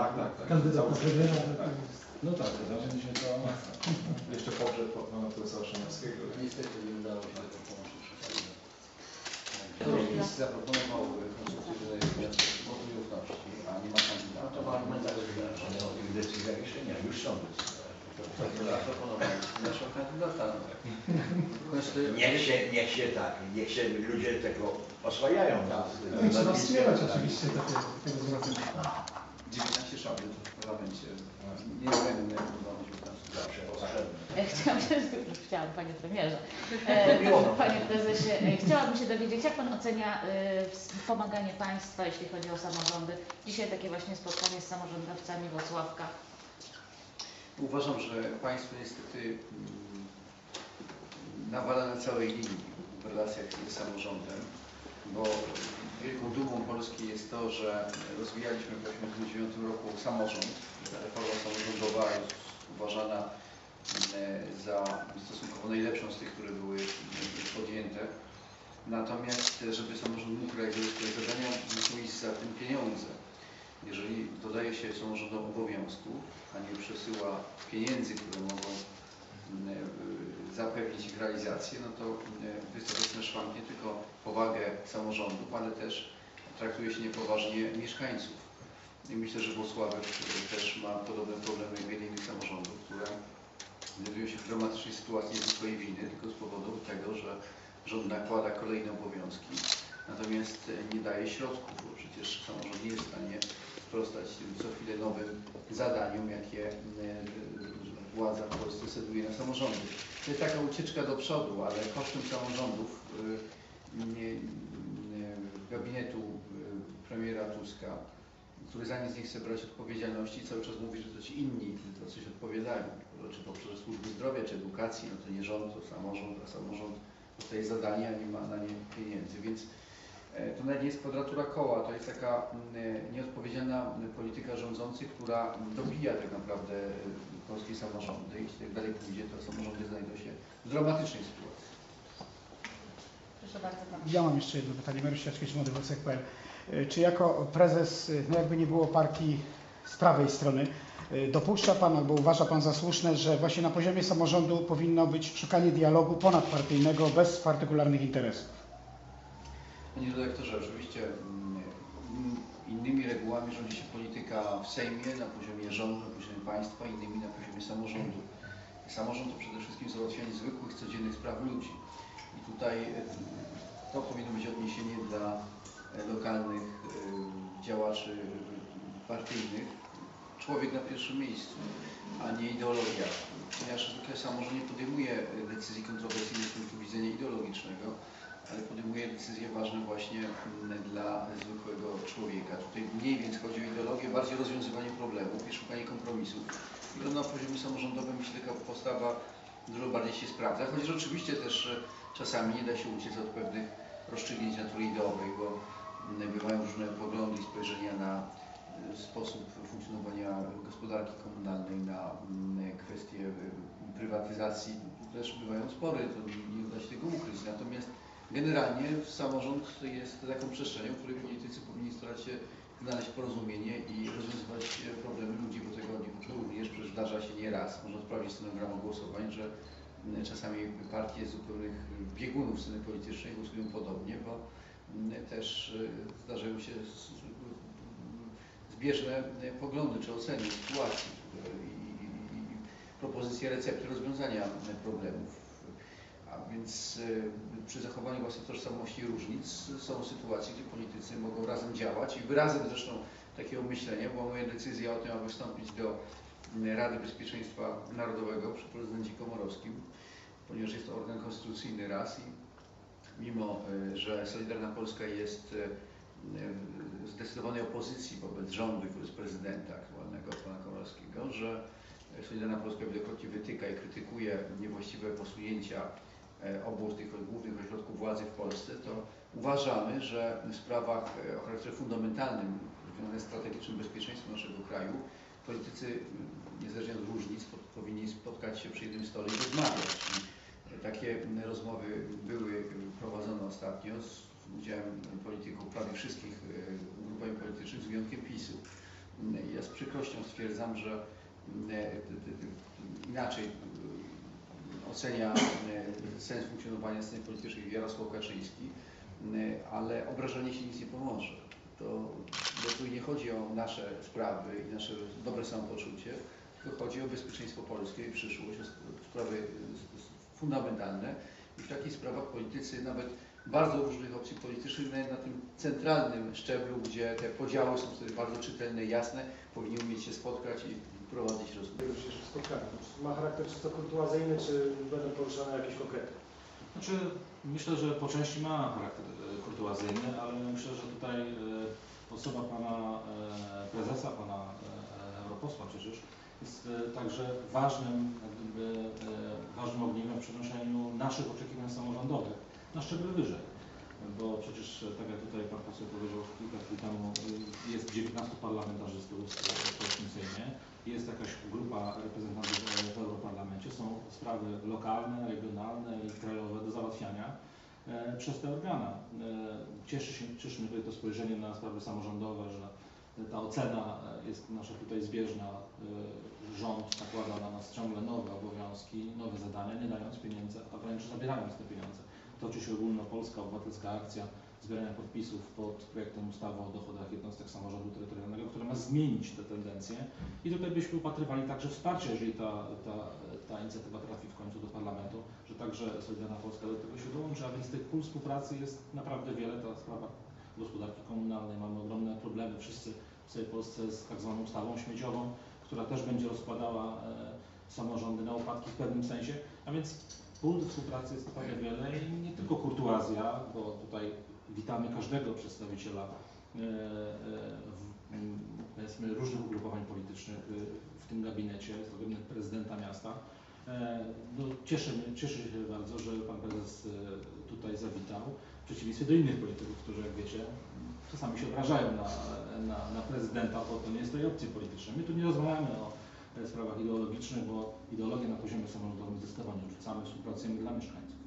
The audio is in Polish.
Tak, tak, tak. Kandydat na premiera. tak. No tak, mi się to masa. Jeszcze pogrzeb po- pana profesora Szanowskiego. No niestety nie udało się tego połączyć wszystkiego. PiS zaproponował o wotum nieufności, a nie ma kandydata. To ma argumentację, że nie o tych decyzjach jeszcze nie, już są decyzje. Zaproponowaliśmy naszego kandydata. Konstytucja- Niech się, niech się tak, niech się ludzie tego oswajają. Tak. No i trzeba wspierać oczywiście takie, wzrostu. 19 szabel w parlamencie. Niezbędne do 19 Zawsze potrzebne. E, Chciałam się, chciałam, panie premierze. E, Panie prezesie, e, chciałabym się dowiedzieć, jak pan ocenia pomaganie państwa, jeśli chodzi o samorządy? Dzisiaj takie właśnie spotkanie z samorządowcami Włocławka. Uważam, że państwo niestety mm, nawala na całej linii w relacjach z samorządem, bo wielką dumą Polski jest to, że rozwijaliśmy w 1989 roku samorząd. Ta reforma samorządowa jest uważana mm, za stosunkowo najlepszą z tych, które były mm, podjęte. Natomiast, żeby samorząd mógł realizować swoje zadania, muszą iść za tym pieniądze. Jeżeli dodaje się samorządom obowiązków, a nie przesyła pieniędzy, które mogą zapewnić ich realizację, no to wystawia na szwank nie tylko powagę samorządów, ale też traktuje się niepoważnie mieszkańców. I myślę, że Włocławek też ma podobne problemy jak wiele innych samorządów, które znajdują się w dramatycznej sytuacji nie ze swojej winy, tylko z powodu tego, że rząd nakłada kolejne obowiązki, natomiast e, nie daje środków, bo przecież samorząd nie jest w stanie sprostać tym co chwilę nowym zadaniom, jakie e, władza w Polsce seduje na samorządy. Taka ucieczka do przodu, ale kosztem samorządów nie, gabinetu e, premiera Tuska, który za nic nie chce brać odpowiedzialności cały czas mówi, że to ci inni za coś odpowiadają, czy poprzez służby zdrowia, czy edukacji, no to nie rząd, to samorząd, a samorząd dostaje zadania, nie ma na nie pieniędzy, więc to nawet nie jest kwadratura koła, to jest taka mm, nieodpowiedzialna mm, polityka rządzących, która dobija tak naprawdę e, polskie samorządy i jeśli tak dalej pójdzie, to samorządy znajdą się w dramatycznej sytuacji. Proszę bardzo, pan. Ja mam jeszcze jedno pytanie, Mariusz Siaczkiewicz, Młody Włosek.pl. Y, Czy jako prezes, no jakby nie było partii z prawej strony, dopuszcza Pan albo uważa Pan za słuszne, że właśnie na poziomie samorządu powinno być szukanie dialogu ponadpartyjnego bez partykularnych interesów? Panie redaktorze, oczywiście mm, mm, innymi regułami rządzi się polityka w Sejmie, na poziomie rządu, na poziomie państwa, innymi na poziomie samorządu. Samorząd to przede wszystkim załatwianie zwykłych, codziennych spraw ludzi. I tutaj e, to powinno być odniesienie dla lokalnych e, działaczy partyjnych. Człowiek na pierwszym miejscu, a nie ideologia. Ponieważ zwykle samorząd nie podejmuje decyzji kontrowersyjnych z punktu widzenia ideologicznego, ale podejmuje decyzje ważne właśnie mm, dla zwykłego człowieka. Tutaj mniej więc chodzi o ideologię, bardziej rozwiązywanie problemów i szukanie kompromisów. I na poziomie samorządowym myślę taka postawa dużo bardziej się sprawdza, chociaż oczywiście też e, czasami nie da się uciec od pewnych rozstrzygnięć natury ideowej, bo mm, bywają różne poglądy i spojrzenia na e, sposób funkcjonowania gospodarki komunalnej, na mm, kwestie e, prywatyzacji. Też bywają spory, to nie uda się tego ukryć. Natomiast Generalnie samorząd jest taką przestrzenią, w której politycy powinni starać się znaleźć porozumienie i rozwiązywać e, problemy ludzi, bo tego również przecież zdarza się nie raz, można sprawdzić stenogramu głosowań, że czasami partie zupełnych biegunów sceny politycznej głosują podobnie, bo też e, zdarzają się zbieżne e, poglądy czy oceny sytuacji i, propozycje recepty rozwiązania problemów. Więc e, przy zachowaniu własnej tożsamości różnic są sytuacje, gdzie politycy mogą razem działać i wyrazem zresztą takiego myślenia była moja decyzja o tym, aby wstąpić do m, Rady Bezpieczeństwa Narodowego przy prezydencie Komorowskim, ponieważ jest to organ konstytucyjny raz i mimo, e, że Solidarna Polska jest w zdecydowanej opozycji wobec rządu i wobec prezydenta aktualnego, pana Komorowskiego, że Solidarna Polska wielokrotnie wytyka i krytykuje niewłaściwe posunięcia e, obu tych głównych ośrodków władzy w Polsce, to uważamy, że w sprawach e, o charakterze fundamentalnym związanych z strategicznym bezpieczeństwem naszego kraju, politycy niezależnie od różnic po- powinni spotkać się przy jednym stole i rozmawiać. I takie m, rozmowy były prowadzone ostatnio z udziałem polityków prawie wszystkich e, ugrupowań politycznych z wyjątkiem PiSu. Ja z przykrością stwierdzam, że e, inaczej e, ocenia e, sens funkcjonowania sceny politycznej Jarosław Kaczyński, mm, ale obrażanie się nic nie pomoże. To, bo tu nie chodzi o nasze sprawy i nasze dobre samopoczucie, tylko chodzi o bezpieczeństwo Polski i przyszłość, o sp- sprawy e, fundamentalne i w takich sprawach politycy nawet bardzo różnych opcji politycznych, nawet na tym centralnym szczeblu, gdzie te podziały są bardzo czytelne jasne, powinni umieć się spotkać i prowadzić rozmowę. spotkaniu. Ma charakter czysto kurtuazyjny, czy będą poruszane jakieś konkrety? Znaczy, myślę, że po części ma charakter e, kurtuazyjny, ale myślę, że tutaj e, osoba pana e, prezesa, pana europosła przecież jest także ważnym, jak gdyby, ważnym ogniwem w przenoszeniu naszych oczekiwań samorządowych na szczebel wyżej. Bo przecież, e, tak jak tutaj pan poseł powiedział kilka chwil temu, e, jest 19 parlamentarzystów w polskim Sejmie, jest jakaś grupa reprezentantów e, w Europarlamencie, są sprawy lokalne, regionalne i krajowe do załatwiania przez te organa. Cieszy, się, cieszy mnie tutaj to spojrzenie na sprawy samorządowe, że ta ocena jest nasza tutaj zbieżna. Rząd nakłada na nas ciągle nowe obowiązki, nowe zadania, nie dając pieniędzy, a wręcz zabierając te pieniądze. Toczy się ogólnopolska obywatelska akcja zbierania podpisów pod projektem ustawy o dochodach jednostek samorządu terytorialnego, która ma zmienić te tendencje. I tutaj byśmy upatrywali także wsparcia, jeżeli ta, ta, ta inicjatywa trafi w końcu do parlamentu, że także Solidarna Polska do tego się dołączy, a więc tych pól współpracy jest naprawdę wiele. Ta sprawa gospodarki komunalnej, mamy ogromne problemy wszyscy w całej Polsce z tak zwaną ustawą śmieciową, która też będzie rozkładała e, samorządy na upadki w pewnym sensie, a więc pól do współpracy jest naprawdę wiele i nie tylko kurtuazja, bo tutaj witamy każdego przedstawiciela e, e, w, m, powiedzmy różnych ugrupowań politycznych e, w tym gabinecie, gabinet prezydenta miasta. No, cieszy, mnie, cieszę się bardzo, że pan prezes tutaj zawitał, w przeciwieństwie do innych polityków, którzy jak wiecie czasami się obrażają na, na, na prezydenta, bo to nie jest tej opcji politycznej. My tu nie rozmawiamy o sprawach ideologicznych, bo ideologię na poziomie samorządowym zdecydowanie odrzucamy, współpracujemy dla mieszkańców.